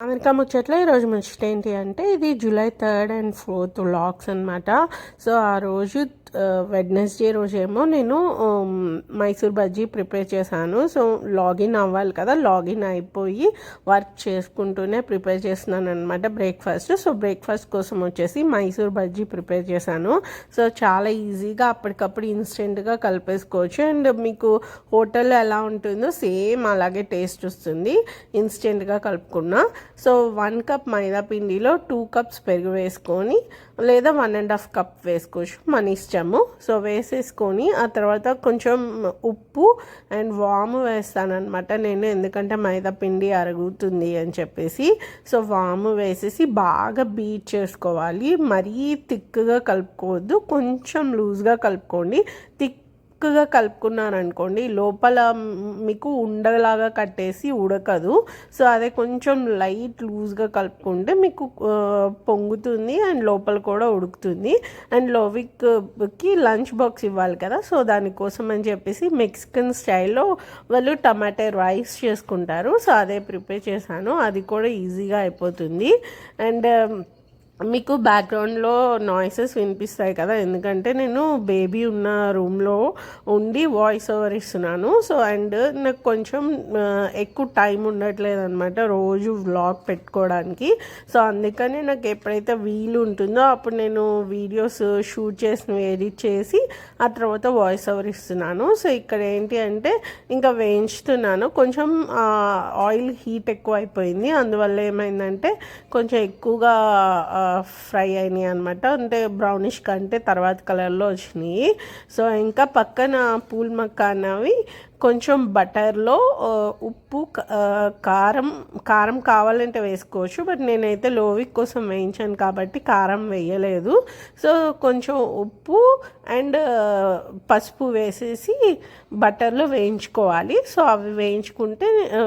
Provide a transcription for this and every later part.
America ముచ్చట్లో ఈరోజు ముచ్చట ఏంటి అంటే ఇది July third and fourth vlogs అనమాట సో ఆ రోజు వెడ్నెస్డే రోజేమో నేను మైసూర్ బజ్జీ ప్రిపేర్ చేశాను. సో లాగిన్ అవ్వాలి కదా లాగిన్ అయిపోయి వర్క్ చేసుకుంటూనే ప్రిపేర్ చేస్తున్నాను అనమాట బ్రేక్ఫాస్ట్ సో బ్రేక్ఫాస్ట్ కోసం వచ్చేసి మైసూర్ బజ్జీ ప్రిపేర్ చేశాను. సో చాలా ఈజీగా అప్పటికప్పుడు ఇన్స్టెంట్గా కలిపేసుకోవచ్చు. అండ్ మీకు హోటల్ ఎలా ఉంటుందో సేమ్ అలాగే టేస్ట్ వస్తుంది. ఇన్స్టెంట్గా కలుపుకున్నా. సో వన్ కప్ మైదా పిండిలో టూ కప్స్ పెరుగు వేసుకొని లేదా వన్ అండ్ హాఫ్ కప్ వేసుకోవచ్చు. మన ఇష్టము సో వేసేసుకొని ఆ తర్వాత కొంచెం ఉప్పు అండ్ వాము వేస్తానమాట నేను. ఎందుకంటే మైదా పిండి అరుగుతుంది అని చెప్పేసి. సో వాము వేసేసి బాగా బీట్ చేసుకోవాలి. మరీ థిక్గా కలుపుకోవద్దు. కొంచెం లూజ్గా కలుపుకోండి. థిక్ థిక్గా కలుపుకున్నారనుకోండి లోపల మీకు ఉండలాగా కట్టేసి ఉడకదు. సో అదే కొంచెం లైట్ లూజ్గా కలుపుకుంటే మీకు పొంగుతుంది అండ్ లోపల కూడా ఉడుకుతుంది. అండ్ లోవిక్కి లంచ్ బాక్స్ ఇవ్వాలి కదా సో దానికోసం అని చెప్పేసి మెక్సికన్ స్టైల్లో వాళ్ళు టమాటా రైస్ చేసుకుంటారు. సో అదే ప్రిపేర్ చేశాను. అది కూడా ఈజీగా అయిపోతుంది. అండ్ మీకు బ్యాక్గ్రౌండ్లో నాయిసెస్ వినిపిస్తాయి కదా ఎందుకంటే నేను బేబీ ఉన్న రూమ్లో ఉండి వాయిస్ ఓవర్ ఇస్తున్నాను. సో అండ్ నాకు కొంచెం ఎక్కువ టైం ఉండట్లేదు అనమాట రోజు వ్లాగ్ పెట్టుకోవడానికి. సో అందుకని నాకు ఎప్పుడైతే వీలు ఉంటుందో అప్పుడు నేను వీడియోస్ షూట్ చేసి ఎడిట్ చేసి ఆ తర్వాత వాయిస్ ఓవర్ ఇస్తున్నాను. సో ఇక్కడ ఏంటి అంటే ఇంకా వేయించుతున్నాను. కొంచెం ఆయిల్ హీట్ ఎక్కువ అయిపోయింది అందువల్ల ఏమైందంటే కొంచెం ఎక్కువగా ఫ్రై అయినాయి అనమాట అంటే బ్రౌనిష్ కంటే తర్వాత కలర్లో వచ్చినాయి. సో ఇంకా పక్కన పూల్ మక్కానవి కొంచెం బటర్లో ఉప్పు కారం కారం కావాలంటే వేసుకోవచ్చు బట్ నేనైతే లోవిక్ కోసం వేయించాను కాబట్టి కారం వేయలేదు. సో కొంచెం ఉప్పు అండ్ పసుపు వేసేసి బటర్లో వేయించుకోవాలి. సో అవి వేయించుకుంటే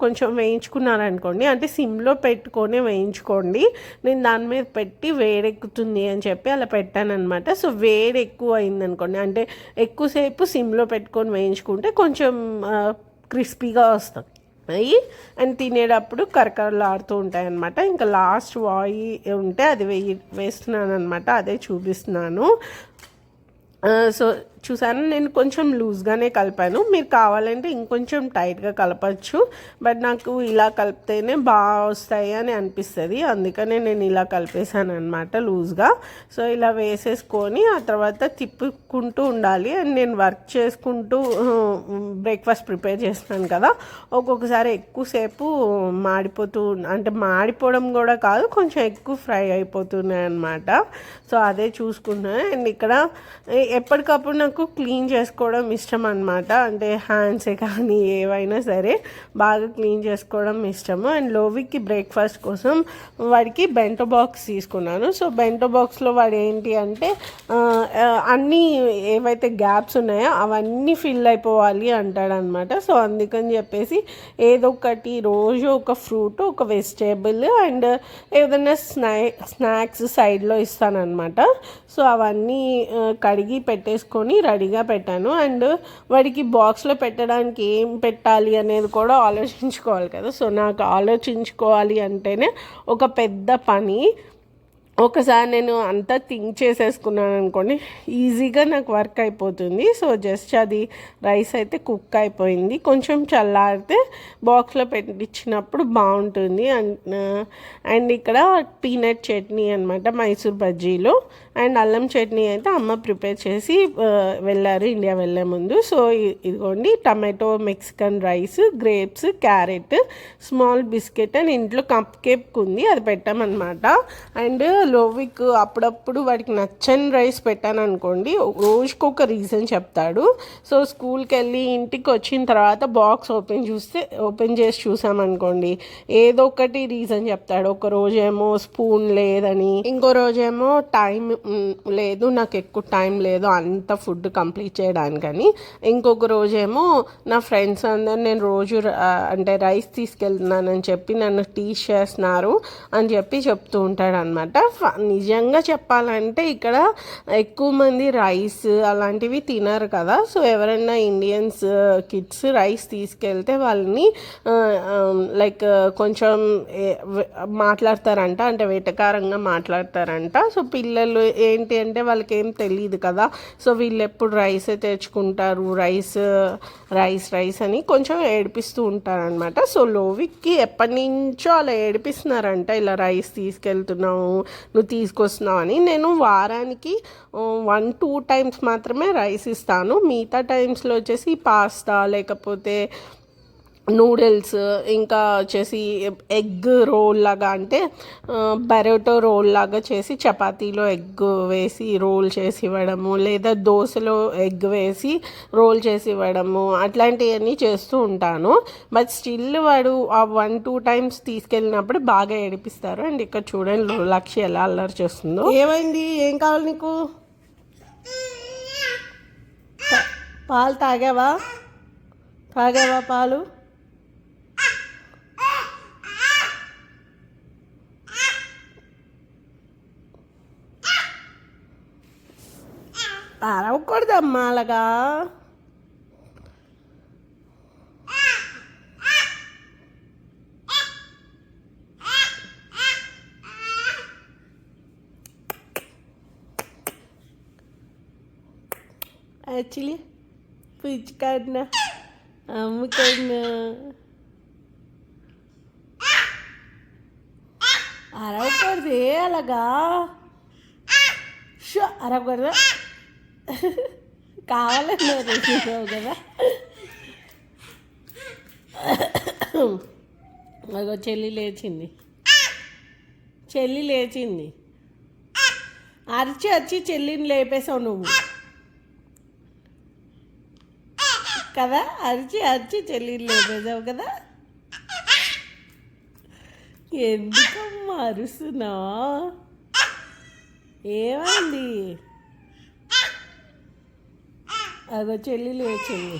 కొంచెం వేయించుకున్నారనుకోండి అంటే సిమ్లో పెట్టుకొని వేయించుకోండి. నేను దాని మీద పెట్టి వేడెక్కుతుంది అని చెప్పి అలా పెట్టాను అనమాట సో వేడి ఎక్కువ అంటే ఎక్కువసేపు సిమ్లో పెట్టుకొని వేయించుకుంటే కొంచెం క్రిస్పీగా వస్తుంది అయ్యి అండ్ తినేటప్పుడు కరకరలాడుతూ ఉంటాయి అన్నమాట ఇంకా లాస్ట్ వాయి ఉంటే అది వేయి వేస్తున్నాను అనమాట అదే చూపిస్తున్నాను. సో చూసాను నేను కొంచెం లూజ్గానే కలిపాను. మీరు కావాలంటే ఇంకొంచెం టైట్గా కలపచ్చు. బట్ నాకు ఇలా కలిపితేనే బాగా వస్తాయి అని అనిపిస్తుంది. అందుకనే నేను ఇలా కలిపేసాను అనమాట లూజ్గా. సో ఇలా వేసేసుకొని ఆ తర్వాత తిప్పుకుంటూ ఉండాలి. అండ్ నేను వర్క్ చేసుకుంటూ బ్రేక్ఫాస్ట్ ప్రిపేర్ చేస్తున్నాను కదా. ఒక్కొక్కసారి ఎక్కువసేపు మాడిపోతూ అంటే మాడిపోవడం కూడా కాదు కొంచెం ఎక్కువ ఫ్రై అయిపోతున్నాయి అనమాట సో అదే చూసుకున్నాను అండ్ ఇక్కడ ఎప్పటికప్పుడు నాకు నాకు క్లీన్ చేసుకోవడం ఇష్టం అనమాట అంటే హ్యాండ్సే కానీ ఏవైనా సరే బాగా క్లీన్ చేసుకోవడం ఇష్టము. అండ్ లోవికి బ్రేక్ఫాస్ట్ కోసం వాడికి బెంటో బాక్స్ తీసుకున్నాను. సో బెంటో బాక్స్లో వాడు ఏంటి అంటే అన్నీ ఏవైతే గ్యాప్స్ ఉన్నాయో అవన్నీ ఫిల్ అయిపోవాలి అంటాడనమాట సో అందుకని చెప్పేసి ఏదో ఒకటి రోజు ఒక ఫ్రూట్ ఒక వెజిటేబుల్ అండ్ ఏదైనా స్నా స్నాక్స్ సైడ్లో ఇస్తానన్నమాట. సో అవన్నీ కడిగి పెట్టేసుకొని రెడీగా పెట్టాను. అండ్ వాడికి బాక్స్లో పెట్టడానికి ఏం పెట్టాలి అనేది కూడా ఆలోచించుకోవాలి కదా. సో నాకు ఆలోచించుకోవాలి అంటేనే ఒక పెద్ద పని. ఒకసారి నేను అంతా థింక్ చేసేసుకున్నాను అనుకోండి ఈజీగా నాకు వర్క్ అయిపోతుంది. సో జస్ట్ అది రైస్ అయితే కుక్ అయిపోయింది. కొంచెం చల్లారితే బాక్స్లో పెట్టించినప్పుడు బాగుంటుంది. అండ్ అండ్ ఇక్కడ పీనట్ చట్నీ అనమాట మైసూర్ బజ్జీలో. అండ్ అల్లం చట్నీ అయితే అమ్మ ప్రిపేర్ చేసి వెళ్ళారు ఇండియా వెళ్ళే ముందు. సో ఇదిగోండి tomato Mexican rice grapes carrot small biscuit and ఇంట్లో కప్ కేక్ ఉంది అది పెట్టామన్నమాట. అండ్ లోవిక్ అప్పుడప్పుడు వాడికి నచ్చని రైస్ పెట్టాను అనుకోండి రోజుకి ఒక రీజన్ చెప్తాడు. సో స్కూల్కి వెళ్ళి ఇంటికి వచ్చిన తర్వాత బాక్స్ ఓపెన్ చూస్తే ఓపెన్ చేసి చూసామనుకోండి ఏదో ఒకటి రీజన్ చెప్తాడు. ఒక రోజేమో స్పూన్ లేదని ఇంకో రోజేమో టైం లేదు నాకు ఎక్కువ టైం లేదు అంత ఫుడ్ కంప్లీట్ చేయడానికని. ఇంకొక రోజేమో నా ఫ్రెండ్స్ అందరు నేను రోజు అంటే రైస్ తీసుకెళ్తున్నానని చెప్పి నన్ను టీచ్ చేస్తున్నారు అని చెప్పి చెప్తూ ఉంటాడు అనమాట నిజంగా చెప్పాలంటే ఇక్కడ ఎక్కువ మంది రైస్ అలాంటివి తినరు కదా. సో ఎవరైనా ఇండియన్స్ కిడ్స్ రైస్ తీసుకెళ్తే వాళ్ళని లైక్ కొంచెం మాట్లాడతారంట అంటే వెటకారంగా మాట్లాడతారంట. సో పిల్లలు ఏంటి అంటే వాళ్ళకి ఏం తెలియదు కదా. సో వీళ్ళు ఎప్పుడు రైసే తెచ్చుకుంటారు రైస్ రైస్ రైస్ అని కొంచెం ఏడిపిస్తూ ఉంటారనమాట సో లోవిక్కి ఎప్పటి నుంచో అలా ఏడిపిస్తున్నారంట ఇలా రైస్ తీసుకెళ్తున్నాము నువ్వు తీసుకొస్తున్నావు అని నేను వారానికి వన్ టూ టైమ్స్ మాత్రమే రైస్ ఇస్తాను. మిగతా టైమ్స్లో వచ్చేసి పాస్తా లేకపోతే నూడిల్స్ ఇంకా వచ్చేసి ఎగ్ రోల్ లాగా అంటే బెరోటో రోల్ లాగా చేసి చపాతీలో ఎగ్ వేసి రోల్ చేసి ఇవ్వడము లేదా దోశలో ఎగ్ వేసి రోల్ చేసి ఇవ్వడము అట్లాంటివన్నీ చేస్తూ ఉంటాను. బట్ స్టిల్ వాడు ఆ వన్ టూ టైమ్స్ తీసుకెళ్ళినప్పుడు బాగా ఏడిపిస్తారు. అండ్ ఇక్కడ చూడండి లక్ష్య ఎలా అల్లరి చేస్తుందో. ఏమైంది? ఏం కావాలి నీకు? పాలు తాగావా? తాగావా పాలు? అరవకూడదమ్మా అలాగా. యాక్చువల్లీ ఫ్రిడ్జ్ కన్నా అమ్మ అరవకూడదు అలాగా. షో అరవకూడదా? కావాలన్నారు కదా. అగో చెల్లి లేచింది. చెల్లి లేచింది. అరిచి అరిచి చెల్లిని లేపేశావు నువ్వు. కదా అరిచి అరిచి చెల్లిని లేపేశావు కదా. ఎందుకమ్మా అరుస్తున్నావు? ఏమైంది అదో చెల్లి లేచింది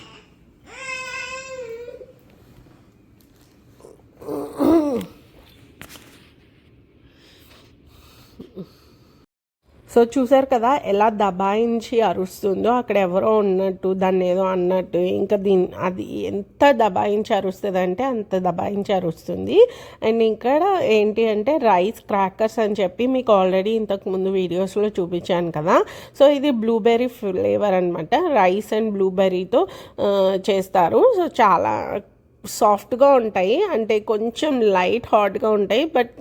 సో చూసారు కదా ఎలా దబాయించి అరుస్తుందో అక్కడ ఎవరో ఉన్నట్టు దాన్ని ఏదో అన్నట్టు ఇంకా దీని అది ఎంత దబాయించి అరుస్తుంది అంటే అంత దబాయించి అరుస్తుంది. అండ్ ఇక్కడ ఏంటి అంటే రైస్ క్రాకర్స్ అని చెప్పి మీకు ఆల్రెడీ ఇంతకుముందు వీడియోస్లో చూపించాను కదా. సో ఇది బ్లూబెర్రీ ఫ్లేవర్ అనమాట రైస్ అండ్ బ్లూబెర్రీతో చేస్తారు. సో చాలా సాఫ్ట్గా ఉంటాయి. అంటే కొంచెం లైట్ హాట్గా ఉంటాయి. బట్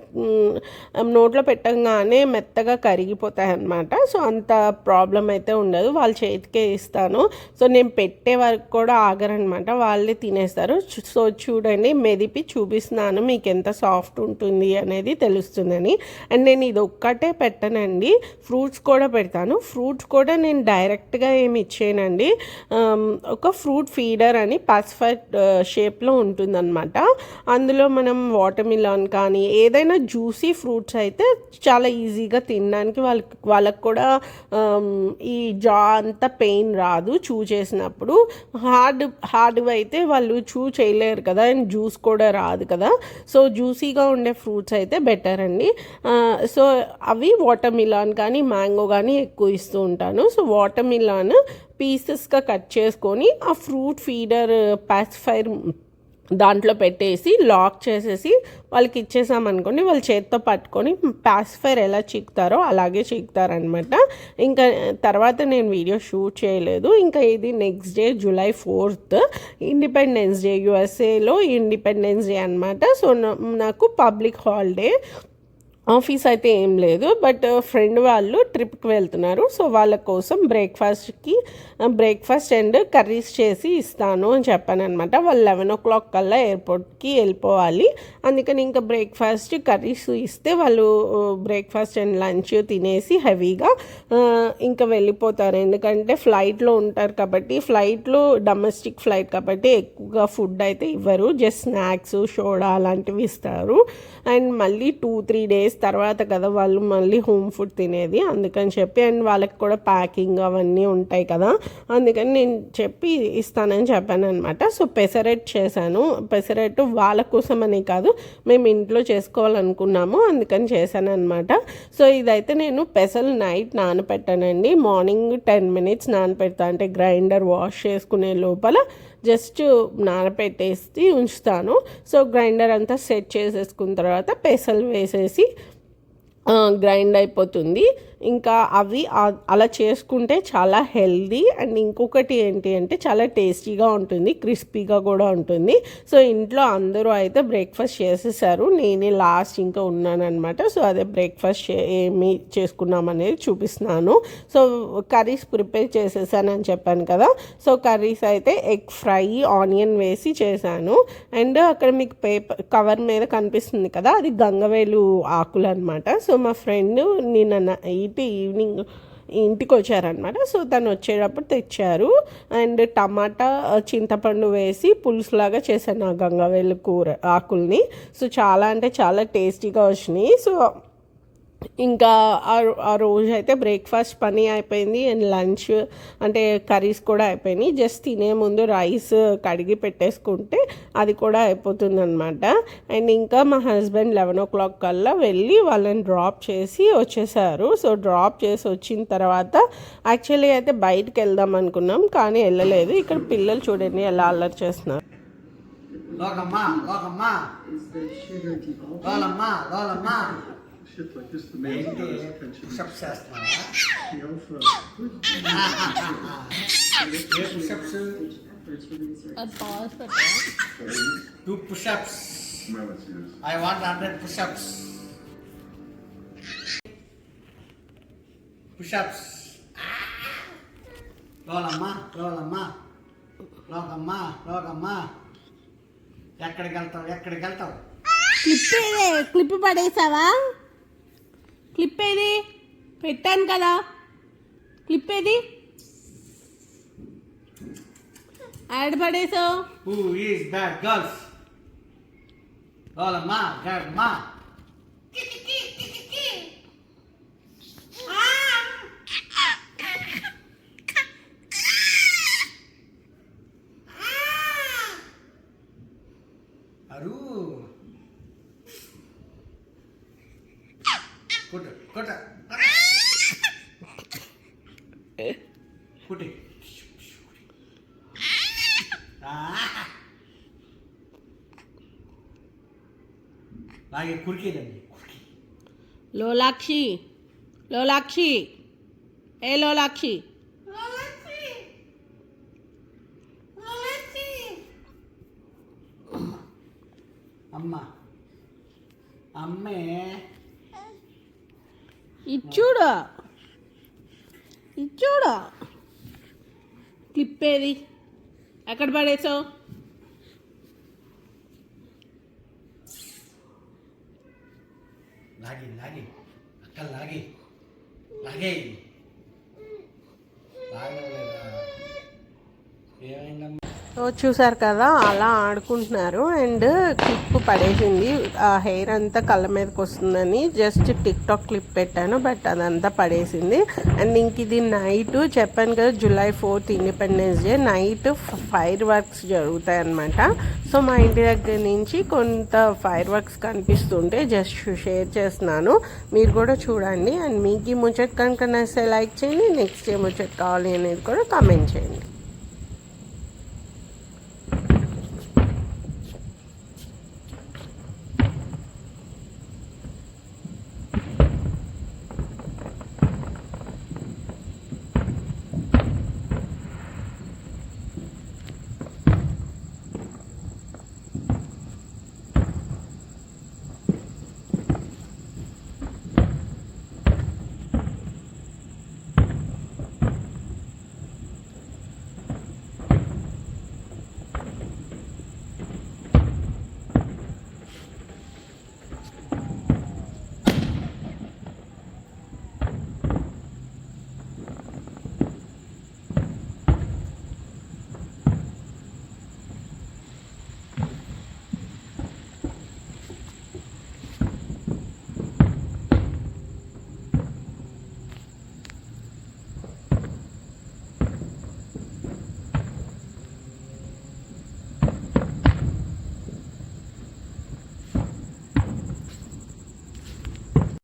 నోట్లో పెట్టగానే మెత్తగా కరిగిపోతాయి అన్నమాట సో అంత ప్రాబ్లం అయితే ఉండదు. వాళ్ళ చేతికే ఇస్తాను. సో నేను పెట్టే వరకు కూడా ఆగరనమాట వాళ్ళే తినేస్తారు. సో చూడండి మెదిపి చూపిస్తున్నాను మీకు ఎంత సాఫ్ట్ ఉంటుంది అనేది తెలుస్తుందని. అండ్ నేను ఇది ఒక్కటే పెట్టనండి. ఫ్రూట్స్ కూడా పెడతాను. ఫ్రూట్స్ కూడా నేను డైరెక్ట్గా ఏమి ఇచ్చేయనండి. ఒక ఫ్రూట్ ఫీడర్ అని పాసిఫైడ్ షేప్లో ఉంటుందన్నమాట. అందులో మనం వాటర్ మిలాన్ కానీ ఏదైనా జ్యూసీ ఫ్రూట్స్ అయితే చాలా ఈజీగా తినడానికి వాళ్ళకి వాళ్ళకి కూడా ఈ జా అంత పెయిన్ రాదు చూ చేసినప్పుడు. హార్డ్ హార్డ్వి అయితే వాళ్ళు చూ చేయలేరు కదా అండ్ జ్యూస్ కూడా రాదు కదా. సో జ్యూసీగా ఉండే ఫ్రూట్స్ అయితే బెటర్ అండి. సో అవి వాటర్ మిలాన్ కానీ మ్యాంగో కానీ ఎక్కువ ఇస్తూ ఉంటాను. సో వాటర్ మిలాన్ పీసెస్గా కట్ చేసుకొని ఆ ఫ్రూట్ ఫీడర్ పాసిఫైర్ దాంట్లో పెట్టేసి లాక్ చేసేసి వాళ్ళకి ఇచ్చేసామనుకోండి వాళ్ళు చేత్తో పట్టుకొని పాసిఫైర్ ఎలా చీకుతారో అలాగే చీకుతారనమాట ఇంకా తర్వాత నేను వీడియో షూట్ చేయలేదు. ఇంకా ఇది next day July fourth. Independence Day యుఎస్ఏలో independence day అనమాట సో నాకు పబ్లిక్ హాలిడే. ఆఫీస్ అయితే ఏం లేదు బట్ ఫ్రెండ్ వాళ్ళు ట్రిప్కి వెళ్తున్నారు. సో వాళ్ళ కోసం బ్రేక్ఫాస్ట్కి బ్రేక్ఫాస్ట్ అండ్ కర్రీస్ చేసి ఇస్తాను అని చెప్పాను అనమాట వాళ్ళు లెవెన్ ఓ క్లాక్ కల్లా ఎయిర్పోర్ట్కి వెళ్ళిపోవాలి. అందుకని ఇంకా బ్రేక్ఫాస్ట్ కర్రీస్ ఇస్తే వాళ్ళు బ్రేక్ఫాస్ట్ అండ్ లంచ్ తినేసి హెవీగా ఇంకా వెళ్ళిపోతారు. ఎందుకంటే ఫ్లైట్లో ఉంటారు కాబట్టి ఫ్లైట్లో డొమెస్టిక్ ఫ్లైట్ కాబట్టి ఎక్కువగా ఫుడ్ అయితే ఇవ్వరు. జస్ట్ స్నాక్స్ సోడా అలాంటివి ఇస్తారు. అండ్ మళ్ళీ టూ త్రీ డేస్ తర్వాత కదా వాళ్ళు మళ్ళీ హోమ్ ఫుడ్ తినేది. అందుకని చెప్పి అండ్ వాళ్ళకి కూడా ప్యాకింగ్ అవన్నీ ఉంటాయి కదా. అందుకని నేను చెప్పి ఇస్తానని చెప్పాను అనమాట సో పెసరెట్ చేశాను. పెసరెట్ వాళ్ళ కోసం అని కాదు మేము ఇంట్లో చేసుకోవాలనుకున్నాము అందుకని చేశాను అనమాట సో ఇదైతే నేను పెసలు నైట్ నానపెట్టానండి. మార్నింగ్ టెన్ మినిట్స్ నానపెడతా. అంటే గ్రైండర్ వాష్ చేసుకునే లోపల జస్ట్ నానపెట్టేసి ఉంచుతాను. సో గ్రైండర్ అంతా సెట్ చేసేసుకున్న తర్వాత పెసలు వేసేసి గ్రైండ్ అయిపోతుంది. ఇంకా అవి అలా చేసుకుంటే చాలా హెల్దీ అండ్ ఇంకొకటి ఏంటి అంటే చాలా టేస్టీగా ఉంటుంది క్రిస్పీగా కూడా ఉంటుంది. సో ఇంట్లో అందరూ అయితే బ్రేక్ఫాస్ట్ చేసేసారు. నేనే లాస్ట్ ఇంకా ఉన్నానమాట సో అదే బ్రేక్ఫాస్ట్ ఏమి చేసుకున్నాం అనేది చూపిస్తున్నాను. సో కర్రీస్ ప్రిపేర్ చేసేసానని చెప్పాను కదా. సో కర్రీస్ అయితే ఎగ్ ఫ్రై ఆనియన్ వేసి చేశాను. అండ్ అక్కడ మీకు పేపర్ కవర్ మీద కనిపిస్తుంది కదా అది గంగవేలు ఆకులు అనమాట సో మా ఫ్రెండ్ నిన్న నైట్ ఈవినింగ్ ఇంటికి వచ్చారనమాట సో తను వచ్చేటప్పుడు తెచ్చారు. అండ్ టమాటా చింతపండు వేసి పులుసులాగా చేశాను ఆ గంగవేలు కూర ఆకుల్ని. సో చాలా అంటే చాలా టేస్టీగా వచ్చినాయి. సో ఇంకా ఆ ఆ రోజు అయితే బ్రేక్ఫాస్ట్ పని అయిపోయింది అండ్ లంచ్ అంటే కర్రీస్ కూడా అయిపోయినాయి. జస్ట్ తినే ముందు రైస్ కడిగి పెట్టేసుకుంటే అది కూడా అయిపోతుంది అనమాట అండ్ ఇంకా మా హస్బెండ్ లెవెన్ ఓ క్లాక్ కల్లా వెళ్ళి వాళ్ళని డ్రాప్ చేసి వచ్చేసారు. సో డ్రాప్ చేసి వచ్చిన తర్వాత యాక్చువల్లీ అయితే బయటకు వెళ్దాం అనుకున్నాం కానీ వెళ్ళలేదు. ఇక్కడ పిల్లలు చూడండి ఎలా అల్లరి చేస్తున్నారు. Lokamma Lokamma. Lolamma Lolamma Shit like this, the man's pension. Pushups చేస్తున్నావా You know, for a pushups two pushups well, let's see this. I want hundred pushups pushups Lolamma Lolamma Lokamma Lokamma ఎక్కడికి వెళ్తావు ఎక్కడికి వెళ్తావు? Clip clip పడేసావా? Clip ఏది? పెట్టాను కదా. Clip ఏది? Add పడేసావు. Who is that girls Lolamma గడ్మా మా లాగే కురికేదండి కురికి. లోలాక్షి లోలాక్షి. ఏ లోలాక్షి? అమ్మ. అమ్మే. ఇచ్చుడు ఇచ్చుడు క్లిప్ ఏది? ఎక్కడ పడేసావు? లాగి లాగి అక్క లాగి లాగే చూసారు కదా అలా ఆడుకుంటున్నారు. అండ్ క్లిప్ పడేసింది. ఆ హెయిర్ అంతా కళ్ళ మీదకి వస్తుందని జస్ట్ టిక్ టాక్ క్లిప్ పెట్టాను బట్ అదంతా పడేసింది. అండ్ ఇంక ఇది నైట్ చెప్పాను కదా July fourth Independence Day. Night fireworks జరుగుతాయి అన్నమాట. సో మా ఇంటి దగ్గర నుంచి కొంత ఫైర్ వర్క్స్ కనిపిస్తుంటే జస్ట్ షేర్ చేస్తున్నాను. మీరు కూడా చూడండి. అండ్ మీకు ఈ ముచ్చట్ కనుక నచ్చితే లైక్ చేయండి నెక్స్ట్ ఏ ముచ్చట్ కావాలి అనేది కూడా కామెంట్ చేయండి.